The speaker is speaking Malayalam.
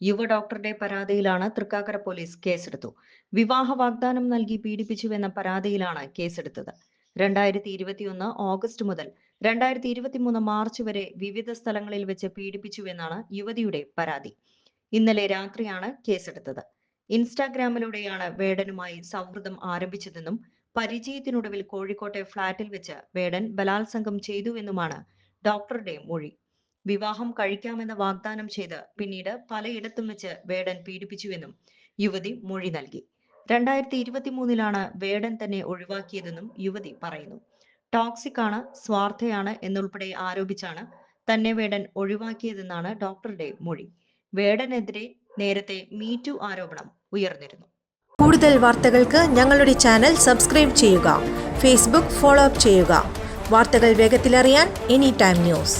യുവ ഡോക്ടറുടെ പരാതിയിലാണ് തൃക്കാക്കര പോലീസ് കേസെടുത്തു. വിവാഹ വാഗ്ദാനം നൽകി പീഡിപ്പിച്ചുവെന്ന പരാതിയിലാണ് കേസെടുത്തത്. രണ്ടായിരത്തി ഇരുപത്തിയൊന്ന് ഓഗസ്റ്റ് മുതൽ രണ്ടായിരത്തി ഇരുപത്തിമൂന്ന് മാർച്ച് വരെ വിവിധ സ്ഥലങ്ങളിൽ വെച്ച് പീഡിപ്പിച്ചുവെന്നാണ് യുവതിയുടെ പരാതി. ഇന്നലെ രാത്രിയാണ് കേസെടുത്തത്. ഇൻസ്റ്റാഗ്രാമിലൂടെയാണ് വേടനുമായി സൗഹൃദം ആരംഭിച്ചതെന്നും പരിചയത്തിനൊടുവിൽ കോഴിക്കോട്ടെ ഫ്ളാറ്റിൽ വെച്ച് വേടൻ ബലാത്സംഗം ചെയ്തുവെന്നുമാണ് ഡോക്ടറുടെ മൊഴി. വിവാഹം കഴിക്കാമെന്ന് വാഗ്ദാനം ചെയ്ത് പിന്നീട് പലയിടത്തും വെച്ച് വേടൻ പീഡിപ്പിച്ചുവെന്നും യുവതി മൊഴി നൽകി. രണ്ടായിരത്തി ഇരുപത്തി മൂന്നിലാണ് വേടൻ തന്നെ ഒഴിവാക്കിയതെന്നും യുവതി പറയുന്നു. ടോക്സിക് ആണ് സ്വാർത്ഥയാണ് എന്നുൾപ്പെടെ ആരോപിച്ചാണ് തന്നെ വേടൻ ഒഴിവാക്കിയതെന്നാണ് ഡോക്ടറുടെ മൊഴി. വേടനെതിരെ നേരത്തെ മീറ്റു ആരോപണം ഉയർന്നിരുന്നു. കൂടുതൽ വാർത്തകൾക്ക് ഞങ്ങളുടെ ചാനൽ സബ്സ്ക്രൈബ് ചെയ്യുക ഫേസ്ബുക്ക് ഫോളോ അപ്പ് ചെയ്യുക. വാർത്തകൾ വേഗത്തിലറിയാൻ എനി ടൈം ന്യൂസ്.